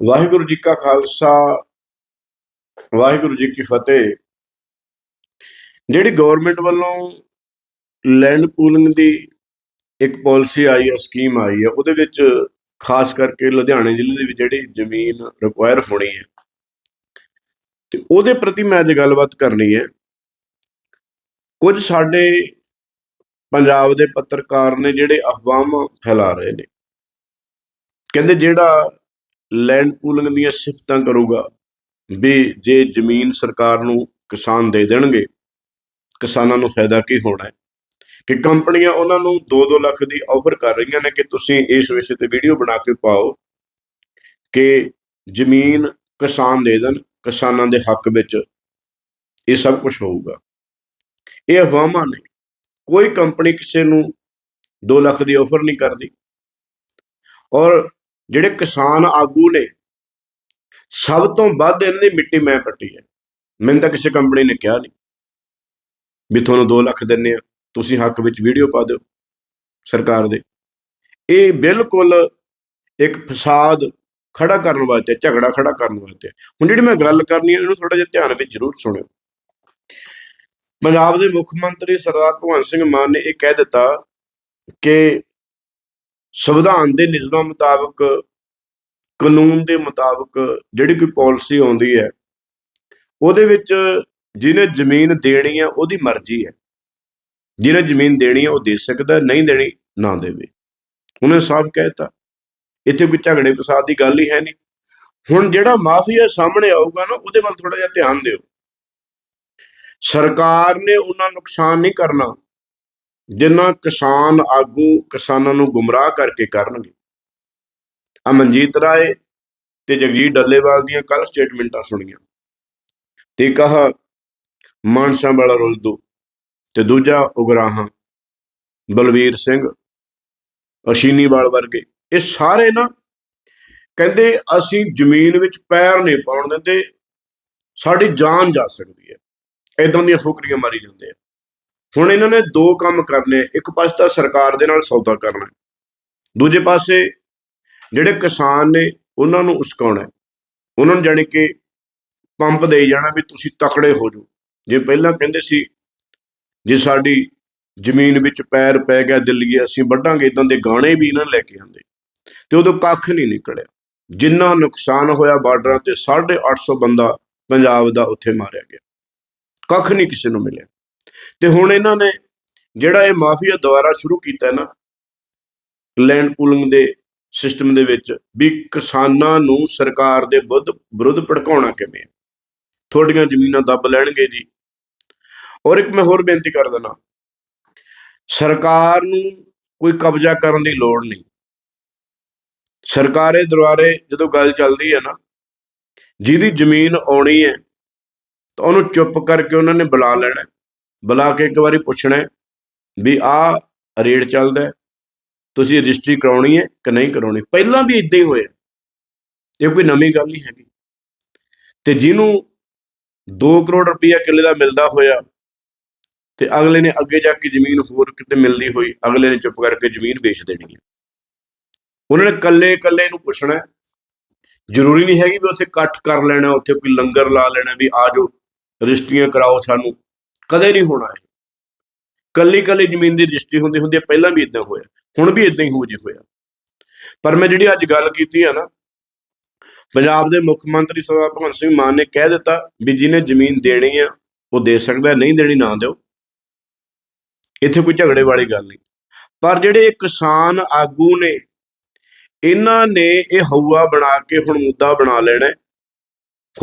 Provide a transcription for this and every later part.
ਵਾਹਿਗੁਰੂ ਜੀ ਕਾ ਖਾਲਸਾ, ਵਾਹਿਗੁਰੂ ਜੀ ਕੀ ਫਤਿਹ। ਜਿਹੜੀ ਗਵਰਨਮੈਂਟ ਵੱਲੋਂ ਲੈਂਡ ਪੂਲਿੰਗ ਦੀ ਇੱਕ ਪਾਲਿਸੀ ਆਈ ਹੈ ਸਕੀਮ ਆਈ ਹੈ ਉਹਦੇ ਵਿੱਚ ਖਾਸ ਕਰਕੇ ਲੁਧਿਆਣੇ ਜ਼ਿਲ੍ਹੇ ਦੇ ਵਿੱਚ ਜਿਹੜੀ ਜ਼ਮੀਨ ਰਿਕੁਆਇਰ ਹੋਣੀ ਹੈ, ਤੇ ਉਹਦੇ ਪ੍ਰਤੀ ਮੈਂ ਅੱਜ ਗੱਲਬਾਤ ਕਰਨੀ ਹੈ। ਕੁਝ ਸਾਡੇ ਪੰਜਾਬ ਦੇ ਪੱਤਰਕਾਰ ਨੇ ਜਿਹੜੇ ਅਫਵਾਹਾਂ ਫੈਲਾ ਰਹੇ ਨੇ, ਕਹਿੰਦੇ ਜਿਹੜਾ ਲੈਂਡ ਪੂਲਿੰਗ ਦੀਆਂ ਸਿਫਤਾਂ ਕਰੂਗਾ ਵੀ ਜੇ ਜ਼ਮੀਨ ਸਰਕਾਰ ਨੂੰ ਕਿਸਾਨ ਦੇ ਦੇਣਗੇ, ਕਿਸਾਨਾਂ ਨੂੰ ਫਾਇਦਾ ਕੀ ਹੋਣਾ ਹੈ? ਕਿ ਕੰਪਨੀਆਂ ਉਹਨਾਂ ਨੂੰ 2-2 ਲੱਖ ਦੀ ਆਫਰ ਕਰ ਰਹੀਆਂ ਨੇ ਕਿ ਤੁਸੀਂ ਇਸ ਵਿਸ਼ੇ ਤੇ ਵੀਡੀਓ ਬਣਾ ਕੇ ਪਾਓ ਕਿ ਜ਼ਮੀਨ ਕਿਸਾਨ ਦੇ ਦੇਣ, ਕਿਸਾਨਾਂ ਦੇ ਹੱਕ ਵਿੱਚ ਇਹ ਸਭ ਕੁਝ ਹੋਊਗਾ। ਇਹ ਅਫਵਾਹਾਂ ਨੇ। ਕੋਈ ਕੰਪਨੀ ਕਿਸੇ ਨੂੰ 2 ਲੱਖ ਦੀ ਆਫਰ ਨਹੀਂ ਕਰਦੀ। ਔਰ ਜਿਹੜੇ ਕਿਸਾਨ ਆਗੂ ਨੇ, ਸਭ ਤੋਂ ਵੱਧ ਇਹਨਾਂ ਦੀ ਮਿੱਟੀ ਮੈਂ ਪੱਟੀ ਹੈ। ਮੈਨੂੰ ਤਾਂ ਕਿਸੇ ਕੰਪਨੀ ਨੇ ਕਿਹਾ ਨਹੀਂ ਵੀ ਤੁਹਾਨੂੰ 2 ਲੱਖ ਦਿੰਨੇ ਆ, ਤੁਸੀਂ ਹੱਕ ਵਿੱਚ ਵੀਡੀਓ ਪਾ ਦਿਓ ਸਰਕਾਰ ਦੇ। ਇਹ ਬਿਲਕੁਲ ਇੱਕ ਫਸਾਦ ਖੜਾ ਕਰਨ ਵਾਸਤੇ, ਝਗੜਾ ਖੜਾ ਕਰਨ ਵਾਸਤੇ। ਹੁਣ ਜਿਹੜੀ ਮੈਂ ਗੱਲ ਕਰਨੀ ਹੈ ਇਹਨੂੰ ਥੋੜਾ ਜਿਹਾ ਧਿਆਨ ਵਿੱਚ ਜ਼ਰੂਰ ਸੁਣਿਓ। ਪੰਜਾਬ ਦੇ ਮੁੱਖ ਮੰਤਰੀ ਸਰਦਾਰ ਭਗਵੰਤ ਸਿੰਘ ਮਾਨ ਨੇ ਇਹ ਕਹਿ ਦਿੱਤਾ ਕਿ ਸੰਵਿਧਾਨ ਦੇ ਨਿਯਮਾਂ ਮੁਤਾਬਕ, ਕਾਨੂੰਨ ਦੇ ਮੁਤਾਬਕ ਜਿਹੜੀ ਕੋਈ ਪਾਲਿਸੀ ਆਉਂਦੀ ਹੈ, ਉਹਦੇ ਵਿੱਚ ਜਿਹਨੇ ਜ਼ਮੀਨ ਦੇਣੀ ਹੈ, ਉਹਦੀ ਮਰਜ਼ੀ ਹੈ। ਜਿਹਨੇ ਜ਼ਮੀਨ ਦੇਣੀ ਹੈ, ਉਹ ਦੇ ਸਕਦਾ, ਨਹੀਂ ਦੇਣੀ, ਨਾ ਦੇਵੇ। ਉਹਨੇ ਸਾਫ਼ ਕਹਿਤਾ ਇੱਥੇ ਕੋਈ ਝਗੜੇ ਫਸਾਦ ਦੀ ਗੱਲ ਹੀ ਹੈ ਨਹੀਂ। ਹੁਣ ਜਿਹੜਾ ਮਾਫੀਆ ਸਾਹਮਣੇ ਆਊਗਾ ਨਾ, ਉਹਦੇ ਵੱਲ ਥੋੜਾ ਜਿਹਾ ਧਿਆਨ ਦਿਓ। ਸਰਕਾਰ ਨੇ ਉਹਨਾਂ ਨੁਕਸਾਨ ਨਹੀਂ ਕਰਨਾ। ਜਿੰਨਾ ਕਿਸਾਨ ਆਗੂ ਕਿਸਾਨਾਂ ਨੂੰ ਗੁੰਮਰਾਹ ਕਰਕੇ ਕਰਨਗੇ। ਅਮਨਜੀਤ ਰਾਏ ਤੇ ਜਗਜੀਤ ਡੱਲੇਵਾਲ ਦੀਆਂ ਕੱਲ ਸਟੇਟਮੈਂਟਾਂ ਸੁਣੀਆਂ। ਤੇ ਕਹਾ ਮਾਨਸਾ ਵਾਲਾ ਰੁਲ ਦੋ ਤੇ ਦੂਜਾ ਉਗਰਾਹਾਂ, ਬਲਵੀਰ ਸਿੰਘ, ਅਸ਼ੀਨੀਵਾਲ ਵਰਗੇ, ਇਹ ਸਾਰੇ ਨਾ ਕਹਿੰਦੇ ਅਸੀਂ ਜ਼ਮੀਨ ਵਿੱਚ ਪੈਰ ਨਹੀਂ ਪਾਉਣ ਦਿੰਦੇ, ਸਾਡੀ ਜਾਨ ਜਾ ਸਕਦੀ ਹੈ। ਇਦਾਂ ਦੀਆਂ ਫੁਕਰੀਆਂ ਮਾਰੀ ਜਾਂਦੇ ਆ। ਹੁਣ ਇਹਨਾਂ ਨੇ ਦੋ ਕੰਮ ਕਰਨੇ, ਇੱਕ ਪਾਸੇ ਤਾਂ ਸਰਕਾਰ ਦੇ ਨਾਲ ਸੌਦਾ ਕਰਨਾ। ਦੂਜੇ ਪਾਸੇ ਜਿਹੜੇ ਕਿਸਾਨ ਨੇ, ਉਹਨਾਂ ਨੂੰ ਉਸਕਾਉਣਾ ਉਹਨਾਂ ਨੂੰ ਜਾਣੀ ਕਿ ਪੰਪ ਦੇਈ ਜਾਣਾ ਵੀ ਤੁਸੀਂ ਤਕੜੇ ਹੋ ਜਾਓ। ਜੇ ਪਹਿਲਾਂ ਕਹਿੰਦੇ ਸੀ, ਜੇ ਸਾਡੀ ਜ਼ਮੀਨ ਵਿੱਚ ਪੈਰ ਪੈ ਗਿਆ ਦਿੱਲੀ, ਅਸੀਂ ਵੱਢਾਂਗੇ, ਇਦਾਂ ਦੇ ਗਾਣੇ ਵੀ ਇਹਨਾਂ ਲੈ ਕੇ ਆਂਦੇ ਤੇ ਉਦੋਂ ਕੱਖ ਨਹੀਂ ਨਿਕਲਿਆ। ਜਿੰਨਾ ਨੁਕਸਾਨ ਹੋਇਆ ਬਾਰਡਰਾਂ ਤੇ 850 ਬੰਦਾ ਪੰਜਾਬ ਦਾ ਉੱਥੇ ਮਾਰਿਆ ਗਿਆ। ਕੱਖ ਨਹੀਂ ਕਿਸੇ ਨੂੰ ਮਿਲਿਆ। ਤੇ ਹੁਣ ਇਹਨਾਂ ਨੇ ਜਿਹੜਾ ਇਹ ਮਾਫੀਆ ਦੁਆਰਾ ਸ਼ੁਰੂ ਕੀਤਾ ਨਾ ਲੈਂਡ ਪੂਲਿੰਗ ਦੇ ਸਿਸਟਮ ਦੇ ਵਿੱਚ ਵੀ ਕਿਸਾਨਾਂ ਨੂੰ ਸਰਕਾਰ ਦੇ ਵਿਰੁੱਧ ਵਿਰੁੱਧ ਭੜਕਾਉਣਾ ਕਿਵੇਂ ਹੈ। ਤੁਹਾਡੀਆਂ ਜ਼ਮੀਨਾਂ ਦੱਬ ਲੈਣਗੇ ਜੀ। ਔਰ ਇੱਕ ਮੈਂ ਹੋਰ ਬੇਨਤੀ ਕਰ ਦਿੰਦਾ। ਸਰਕਾਰ ਨੂੰ ਕੋਈ ਕਬਜ਼ਾ ਕਰਨ ਦੀ ਲੋੜ ਨਹੀਂ। ਸਰਕਾਰੇ ਦਰਬਾਰੇ ਜਦੋਂ ਗੱਲ ਚੱਲਦੀ ਹੈ ਨਾ, ਜਿਹਦੀ ਜ਼ਮੀਨ ਆਉਣੀ ਹੈ, ਤਾਂ ਉਹਨੂੰ ਚੁੱਪ ਕਰਕੇ ਉਹਨਾਂ ਨੇ ਬੁਲਾ ਲੈਣਾ। ਬੁਲਾ ਕੇ ਇੱਕ ਵਾਰੀ ਪੁੱਛਣਾ ਵੀ ਆਹ ਰੇਟ ਚੱਲਦਾ ਤੁਸੀਂ ਰਜਿਸਟਰੀ ਕਰਾਉਣੀ ਹੈ ਕਿ ਨਹੀਂ ਕਰਾਉਣੀ? ਪਹਿਲਾਂ ਵੀ ਇਦਾਂ ਹੀ ਹੋਇਆ। ਇਹ ਕੋਈ ਨਵੀਂ ਗੱਲ ਨਹੀਂ ਹੈਗੀ। ਤੇ ਜਿਹਨੂੰ 2 ਕਰੋੜ ਰੁਪਈਆ ਕਿੱਲੇ ਦਾ ਮਿਲਦਾ ਹੋਇਆ ਤੇ ਅਗਲੇ ਨੇ ਅੱਗੇ ਜਾ ਕੇ ਜ਼ਮੀਨ ਹੋਰ ਕਿਤੇ ਮਿਲਦੀ ਹੋਈ, ਅਗਲੇ ਨੇ ਚੁੱਪ ਕਰਕੇ ਜ਼ਮੀਨ ਵੇਚ ਦੇਣੀ ਹੈ। ਉਹਨਾਂ ਨੇ ਕੱਲੇ ਕੱਲੇ ਨੂੰ ਪੁੱਛਣਾ ਜ਼ਰੂਰੀ ਨਹੀਂ ਹੈਗੀ ਵੀ ਉੱਥੇ ਇਕੱਠ ਕਰ ਲੈਣਾ, ਉੱਥੇ ਕੋਈ ਲੰਗਰ ਲਾ ਲੈਣਾ ਵੀ ਆ ਜਾਓ, ਰਜਿਸਟਰੀਆਂ ਕਰਾਓ ਸਾਨੂੰ। ਕਦੇ ਨਹੀਂ ਹੋਣਾ ਇਹ। ਕੱਲੀ ਕੱਲੀ ਜ਼ਮੀਨ ਦੀ ਰਜਿਸਟਰੀ ਹੁੰਦੀ ਹੁੰਦੀ ਹੈ ਪਹਿਲਾਂ ਵੀ ਇਦਾਂ ਹੋਇਆ, ਹੁਣ ਵੀ ਇਦਾਂ ਹੀ ਹੋ ਜੇ ਹੋਇਆ। ਪਰ ਮੈਂ ਜਿਹੜੀ ਅੱਜ ਗੱਲ ਕੀਤੀ ਆ ਨਾ, ਪੰਜਾਬ ਦੇ ਮੁੱਖ ਮੰਤਰੀ ਸਰਦਾਰ ਭਗਵੰਤ ਸਿੰਘ ਮਾਨ ਨੇ ਕਹਿ ਦਿੱਤਾ ਵੀ ਜਿਹਨੇ ਜ਼ਮੀਨ ਦੇਣੀ ਆ, ਉਹ ਦੇ ਸਕਦਾ, ਨਹੀਂ ਦੇਣੀ ਨਾ ਦਿਓ। ਇੱਥੇ ਕੋਈ ਝਗੜੇ ਵਾਲੀ ਗੱਲ ਨਹੀਂ। ਪਰ ਜਿਹੜੇ ਕਿਸਾਨ ਆਗੂ ਨੇ, ਇਹਨਾਂ ਨੇ ਇਹ ਹਊਆ ਬਣਾ ਕੇ ਹੁਣ ਮੁੱਦਾ ਬਣਾ ਲੈਣਾ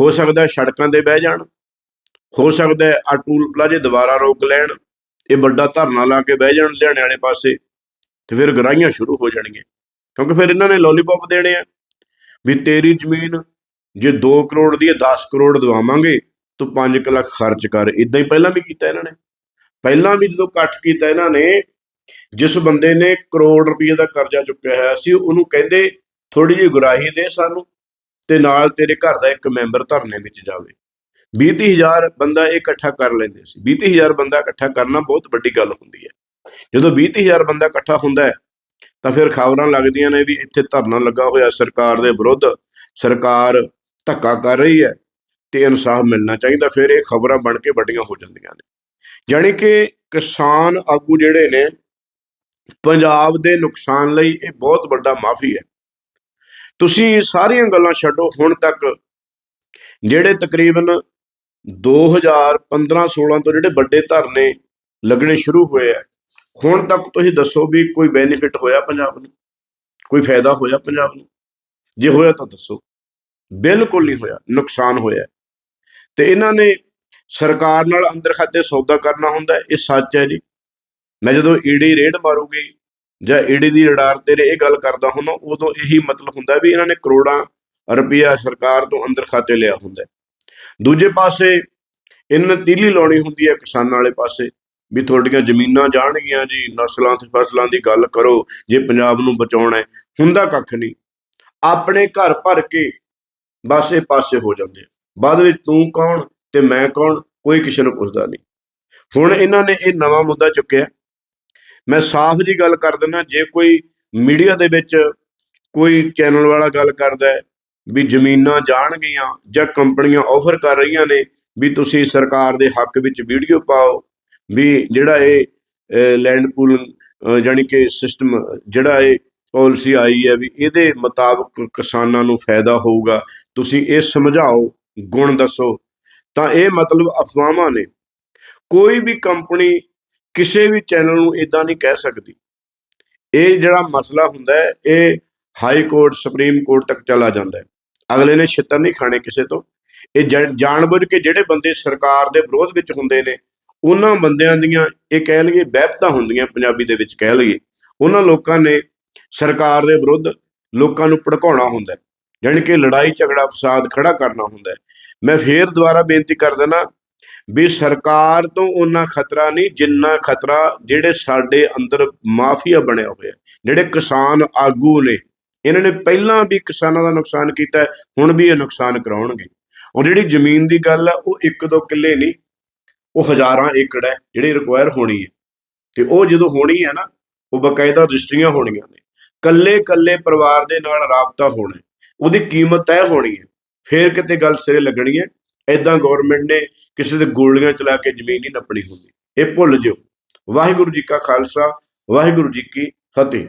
ਹੋ ਸਕਦਾ ਸੜਕਾਂ ਤੇ ਬਹਿ ਜਾਣ। ਹੋ ਸਕਦਾ ਹੈ ਆ ਟੂਲ ਪਲਾਜੇ ਦੁਬਾਰਾ ਰੋਕ ਲੈਣ, ਇਹ ਵੱਡਾ ਧਰਨਾ ਲਾ ਕੇ ਬਹਿ ਜਾਣ ਲਿਆਣੇ ਵਾਲੇ ਪਾਸੇ ਤੇ ਫਿਰ ਗਰਾਈਆਂ ਸ਼ੁਰੂ ਹੋ ਜਾਣਗੀਆਂ। ਕਿਉਂਕਿ ਫਿਰ ਇਹਨਾਂ ਨੇ ਲੋਲੀਪੌਪ ਦੇਣੇ ਆ। ਵੀ ਤੇਰੀ ਜ਼ਮੀਨ ਜੇ 2 ਕਰੋੜ ਦੀ ਹੈ 10 ਕਰੋੜ ਦਵਾਵਾਂਗੇ, ਤੂੰ 5 ਲੱਖ ਖਰਚ ਕਰ। ਇਦਾਂ ਹੀ ਪਹਿਲਾਂ ਵੀ ਕੀਤਾ ਇਹਨਾਂ ਨੇ। ਪਹਿਲਾਂ ਵੀ ਜਦੋਂ ਇਕੱਠ ਕੀਤਾ ਇਹਨਾਂ ਨੇ, ਜਿਸ ਬੰਦੇ ਨੇ ਕਰੋੜ ਰੁਪਏ ਦਾ ਕਰਜ਼ਾ ਚੁੱਕਿਆ ਹੋਇਆ ਸੀ, ਉਹਨੂੰ ਕਹਿੰਦੇ ਥੋੜੀ ਜਿਹੀ ਗੁਰਾਹੀ ਦੇ ਸਾਨੂੰ ਤੇ ਨਾਲ ਤੇਰੇ ਘਰ ਦਾ ਇੱਕ ਮੈਂਬਰ ਧਰਨੇ ਵਿੱਚ ਜਾਵੇ। 20000 ਬੰਦਾ ਇਹ ਇਕੱਠਾ ਕਰ ਲੈਂਦੇ ਸੀ। 20000 ਬੰਦਾ ਇਕੱਠਾ ਕਰਨਾ ਬਹੁਤ ਵੱਡੀ ਗੱਲ ਹੁੰਦੀ ਹੈ। ਜਦੋਂ 20000 ਬੰਦਾ ਇਕੱਠਾ ਹੁੰਦਾ ਹੈ, ਤਾਂ ਫਿਰ ਖਬਰਾਂ ਲੱਗਦੀਆਂ ਨੇ ਵੀ ਇੱਥੇ ਧਰਨਾ ਲੱਗਾ ਹੋਇਆ ਸਰਕਾਰ ਦੇ ਵਿਰੁੱਧ। ਸਰਕਾਰ ਧੱਕਾ ਕਰ ਰਹੀ ਹੈ ਤੇ ਇਨਸਾਫ ਮਿਲਣਾ ਚਾਹੀਦਾ, ਫਿਰ ਇਹ ਖਬਰਾਂ ਬਣ ਕੇ ਵੱਡੀਆਂ ਹੋ ਜਾਂਦੀਆਂ ਨੇ। ਯਾਨੀ ਕਿ ਕਿਸਾਨ ਆਗੂ ਜਿਹੜੇ ਨੇ, ਪੰਜਾਬ ਦੇ ਨੁਕਸਾਨ ਲਈ ਇਹ ਬਹੁਤ ਵੱਡਾ ਮਾਫੀ ਹੈ। ਤੁਸੀਂ ਸਾਰੀਆਂ ਗੱਲਾਂ ਛੱਡੋ, ਹੁਣ ਤੱਕ ਜਿਹੜੇ ਤਕਰੀਬਨ 2015-16 ਤੋਂ ਜਿਹੜੇ ਵੱਡੇ ਧਰਨੇ ਲੱਗਣੇ ਸ਼ੁਰੂ ਹੋਏ ਆ, ਹੁਣ ਤੱਕ ਤੁਸੀਂ ਦੱਸੋ ਵੀ ਕੋਈ ਬੈਨੀਫਿਟ ਹੋਇਆ ਪੰਜਾਬ ਨੂੰ? ਕੋਈ ਫਾਇਦਾ ਹੋਇਆ ਪੰਜਾਬ ਨੂੰ? ਜੇ ਹੋਇਆ ਤਾਂ ਦੱਸੋ। ਬਿਲਕੁਲ ਨਹੀਂ ਹੋਇਆ, ਨੁਕਸਾਨ ਹੋਇਆ। ਤੇ ਇਹਨਾਂ ਨੇ ਸਰਕਾਰ ਨਾਲ ਅੰਦਰ ਖਾਤੇ ਸੌਦਾ ਕਰਨਾ ਹੁੰਦਾ, ਇਹ ਸੱਚ ਹੈ ਜੀ। ਮੈਂ ਜਦੋਂ ਈਡੀ ਰੇਡ ਮਾਰੂਗੀ ਜਾਂ ਈਡੀ ਦੀ ਰਡਾਰ ਤੇਰੇ ਇਹ ਗੱਲ ਕਰਦਾ ਹੁੰਦਾ, ਉਦੋਂ ਇਹੀ ਮਤਲਬ ਹੁੰਦਾ ਵੀ ਇਹਨਾਂ ਨੇ ਕਰੋੜਾਂ ਰੁਪਈਆ ਸਰਕਾਰ ਤੋਂ ਅੰਦਰ ਖਾਤੇ ਲਿਆ ਹੁੰਦਾ ਦੂਜੇ ਪਾਸੇ ਇਹਨਾਂ ਤੀਲੀ ਲਾਉਣੀ ਹੁੰਦੀ ਹੈ ਕਿਸਾਨਾਂ ਵਾਲੇ ਪਾਸੇ ਵੀ ਤੁਹਾਡੀਆਂ ਜ਼ਮੀਨਾਂ ਜਾਣਗੀਆਂ ਜੀ, ਨਸਲਾਂ ਤੇ ਫਸਲਾਂ ਦੀ ਗੱਲ ਕਰੋ, ਜੇ ਪੰਜਾਬ ਨੂੰ ਬਚਾਉਣਾ ਹੈ, ਹੁੰਦਾ ਕੱਖ ਨਹੀਂ। ਆਪਣੇ ਘਰ ਭਰ ਕੇ ਬਸ ਇਹ ਪਾਸੇ ਹੋ ਜਾਂਦੇ ਆ। ਬਾਅਦ ਵਿੱਚ ਤੂੰ ਕੌਣ ਤੇ ਮੈਂ ਕੌਣ, ਕੋਈ ਕਿਸੇ ਨੂੰ ਪੁੱਛਦਾ ਨਹੀਂ। ਹੁਣ ਇਹਨਾਂ ਨੇ ਇਹ ਨਵਾਂ ਮੁੱਦਾ ਚੁੱਕਿਆ। ਮੈਂ ਸਾਫ਼ ਜੀ ਗੱਲ ਕਰ ਦਿੰਦਾ, ਜੇ ਕੋਈ ਮੀਡੀਆ ਦੇ ਵਿੱਚ ਕੋਈ ਚੈਨਲ ਵਾਲਾ ਗੱਲ ਕਰਦਾ ਵੀ ਜ਼ਮੀਨਾਂ ਜਾਣਗੀਆਂ ਜਾਂ ਕੰਪਨੀਆਂ ਆਫਰ ਕਰ ਰਹੀਆਂ ਨੇ, ਵੀ ਤੁਸੀਂ ਸਰਕਾਰ ਦੇ ਹੱਕ ਵਿੱਚ ਵੀਡੀਓ ਪਾਓ, ਵੀ ਜਿਹੜਾ ਇਹ ਲੈਂਡ ਪੂਲ ਜਾਨੀ ਕਿ ਸਿਸਟਮ ਜਿਹੜਾ ਇਹ ਪਾਲਿਸੀ ਆਈ ਹੈ ਵੀ ਇਹਦੇ ਮੁਤਾਬਕ ਕਿਸਾਨਾਂ ਨੂੰ ਫਾਇਦਾ ਹੋਊਗਾ, ਤੁਸੀਂ ਇਹ ਸਮਝਾਓ, ਗੁਣ ਦੱਸੋ। ਤਾਂ ਇਹ ਮਤਲਬ ਅਫਵਾਹਾਂ ਨੇ। ਕੋਈ ਵੀ ਕੰਪਨੀ ਕਿਸੇ ਵੀ ਚੈਨਲ ਨੂੰ ਇਦਾਂ ਨਹੀਂ ਕਹਿ ਸਕਦੀ। ਇਹ ਜਿਹੜਾ ਮਸਲਾ ਹੁੰਦਾ ਹੈ, ਇਹ ਹਾਈ ਕੋਰਟ, ਸੁਪਰੀਮ ਕੋਰਟ ਤੱਕ ਚਲਾ ਜਾਂਦਾ ਹੈ। ਅਗਲੇ ਨੇ ਛਿੱਤਰ ਨਹੀਂ ਖਾਣੇ ਕਿਸੇ ਤੋਂ। ਇਹ ਜਾਣ- ਜਾਣਬੁੱਝ ਕੇ ਜਿਹੜੇ ਬੰਦੇ ਸਰਕਾਰ ਦੇ ਵਿਰੋਧ ਵਿੱਚ ਹੁੰਦੇ ਨੇ, ਉਹਨਾਂ ਬੰਦਿਆਂ ਦੀਆਂ ਇਹ ਕਹਿ ਲਈਏ ਵਹਿਬਤਾਂ ਹੁੰਦੀਆਂ ਪੰਜਾਬੀ ਦੇ ਵਿੱਚ ਕਹਿ ਲਈਏ। ਉਹਨਾਂ ਲੋਕਾਂ ਨੇ ਸਰਕਾਰ ਦੇ ਵਿਰੁੱਧ ਲੋਕਾਂ ਨੂੰ ਭੜਕਾਉਣਾ ਹੁੰਦਾ ਹੈ। ਯਾਨੀ ਕਿ ਲੜਾਈ, ਝਗੜਾ, ਫਸਾਦ ਖੜਾ ਕਰਨਾ ਹੁੰਦਾ ਮੈਂ ਫੇਰ ਦੁਬਾਰਾ ਬੇਨਤੀ ਕਰ ਦਿੰਦਾ ਵੀ ਸਰਕਾਰ ਤੋਂ ਉਹਨਾਂ ਖਤਰਾ ਨਹੀਂ ਜਿੰਨਾ ਖਤਰਾ ਜਿਹੜੇ ਸਾਡੇ ਅੰਦਰ ਮਾਫੀਆ ਬਣਿਆ ਹੋਇਆ ਜਿਹੜੇ ਕਿਸਾਨ ਆਗੂ ਨੇ ਇਹਨਾਂ ਨੇ ਪਹਿਲਾਂ ਵੀ ਕਿਸਾਨਾਂ ਦਾ ਨੁਕਸਾਨ ਕੀਤਾ ਹੁਣ ਵੀ ਇਹ ਨੁਕਸਾਨ ਕਰਾਉਣਗੇ। ਔਰ ਜਿਹੜੀ ਜ਼ਮੀਨ ਦੀ ਗੱਲ ਹੈ ਉਹ ਇੱਕ ਦੋ ਕਿੱਲੇ ਨਹੀਂ, ਉਹ ਹਜ਼ਾਰਾਂ ਏਕੜ ਹੈ, ਜਿਹੜੀ ਰਿਕੁਆਇਰ ਹੋਣੀ ਹੈ। ਤੇ ਉਹ ਜਦੋਂ ਹੋਣੀ ਹੈ ਨਾ, ਉਹ ਬਕਾਇਦਾ ਰਜਿਸਟਰੀਆਂ ਹੋਣੀਆਂ ਨੇ। ਕੱਲੇ ਕੱਲੇ ਪਰਿਵਾਰ ਦੇ ਨਾਲ ਰਾਬਤਾ ਹੋਣਾ ਉਹਦੀ ਕੀਮਤ ਤੈਅ ਹੋਣੀ ਹੈ। ਫੇਰ ਕਿਤੇ ਗੱਲ ਸਿਰੇ ਲੱਗਣੀ ਹੈ ਐਦਾਂ ਗਵਰਨਮੈਂਟ ਨੇ ਕਿਸੇ ਦੇ ਗੋਲੀਆਂ ਚਲਾ ਕੇ ਜ਼ਮੀਨ ਨਹੀਂ ਨੱਪਣੀ ਹੁੰਦੀ। ਇਹ ਭੁੱਲ ਜਿਓ। ਵਾਹਿਗੁਰੂ ਜੀ ਕਾ ਖਾਲਸਾ, ਵਾਹਿਗੁਰੂ ਜੀ ਕੀ ਫਤਿਹ।